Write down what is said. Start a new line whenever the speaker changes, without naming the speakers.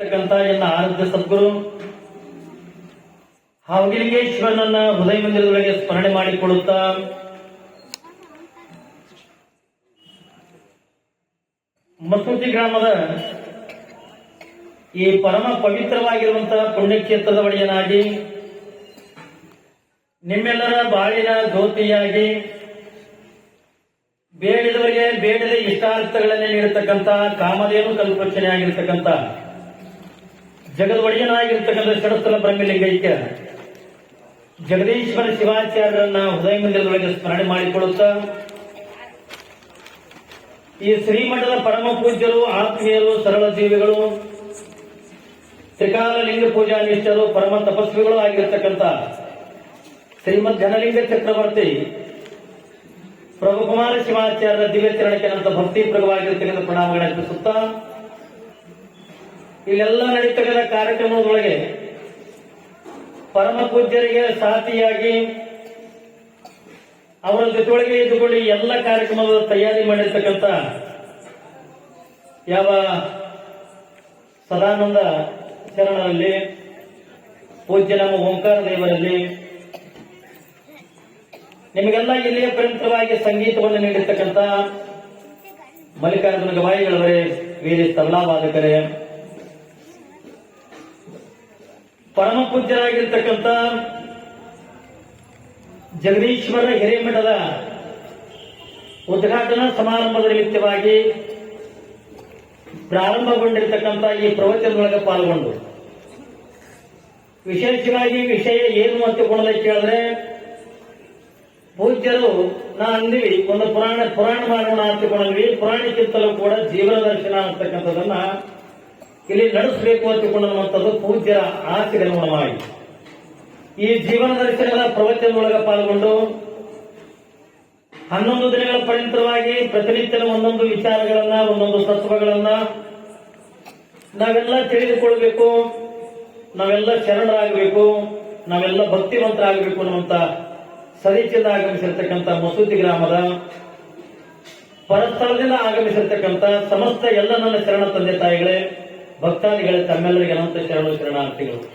ಇರ್ತಕ್ಕಂಥ ಎಲ್ಲ ಆರಾಧ್ಯ ಸದ್ಗುರು ಹಾವಗಿಲಿಂಗೇಶ್ವರನನ್ನ ಹೃದಯ ಮಂದಿರದೊಳಗೆ ಸ್ಮರಣೆ ಮಾಡಿಕೊಳ್ಳುತ್ತಾ, ಮಸೂತಿ ಗ್ರಾಮದ ಈ ಪರಮ ಪವಿತ್ರವಾಗಿರುವಂತಹ ಪುಣ್ಯಕ್ಷೇತ್ರದ ಒಡೆಯನಾಗಿ ನಿಮ್ಮೆಲ್ಲರ ಬಾಳಿನ ಜ್ಯೋತಿಯಾಗಿ, ಬೇಡಿದವರಿಗೆ ಬೇಡದ ಇಷ್ಟಾರ್ಥಗಳನ್ನೇ ನೀಡತಕ್ಕಂತ ಕಾಮಧೇನು ಕಲ್ಪಚನೆ ಆಗಿರ್ತಕ್ಕಂಥ ಜಗದ ಒಡೆಯನಾಗಿರ್ತಕ್ಕಂಥ ಷಡಸ್ಥಲ ಬ್ರಹ್ಮಲಿಂಗೈಕ್ಯ ಜಗದೀಶ್ವರ ಶಿವಾಚಾರ್ಯರನ್ನ ಹೃದಯ ಮಂದಿರದೊಳಗೆ ಸ್ಮರಣೆ ಮಾಡಿಕೊಳ್ಳುತ್ತಾ, ಈ ಶ್ರೀಮಠದ ಪರಮ ಪೂಜ್ಯರು, ಆತ್ಮೀಯರು, ಸರಳ ಜೀವಿಗಳು, ತ್ರಿಕಾಲ ಲಿಂಗ ಪೂಜಾ ನಿಷ್ಠರು, ಪರಮ ತಪಸ್ವಿಗಳು ಆಗಿರ್ತಕ್ಕಂಥ ಶ್ರೀಮದ್ ಜನಲಿಂಗ ಚಕ್ರವರ್ತಿ ಪ್ರಭುಕುಮಾರ ಶಿವಾಚಾರ್ಯರ ದಿವ್ಯ ಚರಣಕ್ಕೆ ನಂತರ ಭಕ್ತಿ ಪ್ರಭುವಾಗಿರ್ತಕ್ಕಂಥ ಪ್ರಣಾಮಗಳನ್ನು ಅರ್ಪಿಸುತ್ತಾ ಇಲ್ಲೆಲ್ಲ ನಡೀತಕ್ಕಂಥ ಕಾರ್ಯಕ್ರಮದೊಳಗೆ ಪರಮ ಪೂಜ್ಯರಿಗೆ ಸಾಥಿಯಾಗಿ ಅವರ ಜೊತೆಯೊಳಗೆ ಇದ್ದುಕೊಂಡು ಎಲ್ಲ ಕಾರ್ಯಕ್ರಮದ ತಯಾರಿ ಮಾಡಿರ್ತಕ್ಕಂಥ ಯಾವ ಸದಾನಂದ ಶರಣರಲ್ಲಿ, ಪೂಜ್ಯ ನಮ್ಮ ಓಂಕಾರ ದೇವರಲ್ಲಿ, ನಿಮಗೆಲ್ಲ ಇಲ್ಲಿಯ ಪ್ರಂತವಾಗಿ ಸಂಗೀತವನ್ನು ನೀಡಿರ್ತಕ್ಕಂಥ ಮಲ್ಲಿಕಾರ್ಜುನ ಗವಾಯಿಗಳವರೇ, ವೀರಿ ತಬಲಾ ಪರಮ ಪೂಜ್ಯರಾಗಿರ್ತಕ್ಕಂಥ ಜಗದೀಶ್ವರ ಹಿರೇಮಠದ ಉದ್ಘಾಟನಾ ಸಮಾರಂಭದ ನಿಮಿತ್ತವಾಗಿ ಪ್ರಾರಂಭಗೊಂಡಿರ್ತಕ್ಕಂಥ ಈ ಪ್ರವಚನದೊಳಗೆ ಪಾಲ್ಗೊಂಡು. ವಿಶೇಷವಾಗಿ ವಿಷಯ ಏನು ಅಂತ ಕೊಡೋದಕ್ಕೆ ಕೇಳಿದ್ರೆ, ಪೂಜ್ಯರು ನಾ ಅಂದಿವಿ, ಒಂದು ಪುರಾಣ ಪುರಾಣ ಮಾಡೋಣ ಅಂತಕೊಂಡ್ವಿ ಪುರಾಣಕ್ಕಿಂತಲೂ ಕೂಡ ಜೀವನ ದರ್ಶನ ಅಂತಕ್ಕಂಥದ್ದನ್ನ ಇಲ್ಲಿ ನಡೆಸಬೇಕು ಅಂತಕೊಂಡಂತದ್ದು ಪೂಜ್ಯರ ಆಸೆಗೆ ಮೂಲವಾಗಿ ಈ ಜೀವನ ದರ್ಶನದ ಪ್ರವಚನದೊಳಗ ಪಾಲ್ಗೊಂಡು ಹನ್ನೊಂದು ದಿನಗಳ ಪರ್ಯಂತರವಾಗಿ ಪ್ರತಿನಿತ್ಯದ ಒಂದೊಂದು ವಿಚಾರಗಳನ್ನ, ಒಂದೊಂದು ತತ್ವಗಳನ್ನ ನಾವೆಲ್ಲ ತಿಳಿದುಕೊಳ್ಬೇಕು. ನಾವೆಲ್ಲ ಶರಣರಾಗಬೇಕು. ನಾವೆಲ್ಲ ಭಕ್ತಿವಂತರಾಗಬೇಕು ಅನ್ನುವಂತ ಸದೀಚಿಂದ ಆಗಮಿಸಿರ್ತಕ್ಕಂಥ ಮಸೂದಿ ಗ್ರಾಮದ ಪರಸ್ಥಳದಿಂದ ಆಗಮಿಸಿರ್ತಕ್ಕಂಥ ಸಮಸ್ತ ಎಲ್ಲ ನನ್ನ ಶರಣ ತಂದೆ ತಾಯಿಗಳೇ ಭಕ್ತಾದಿಗಳೇ ತಮ್ಮೆಲ್ಲರಿಗೆ ಅನಂತ ಶರಣ ಶರಣಾರ್ಥಿಗಳು.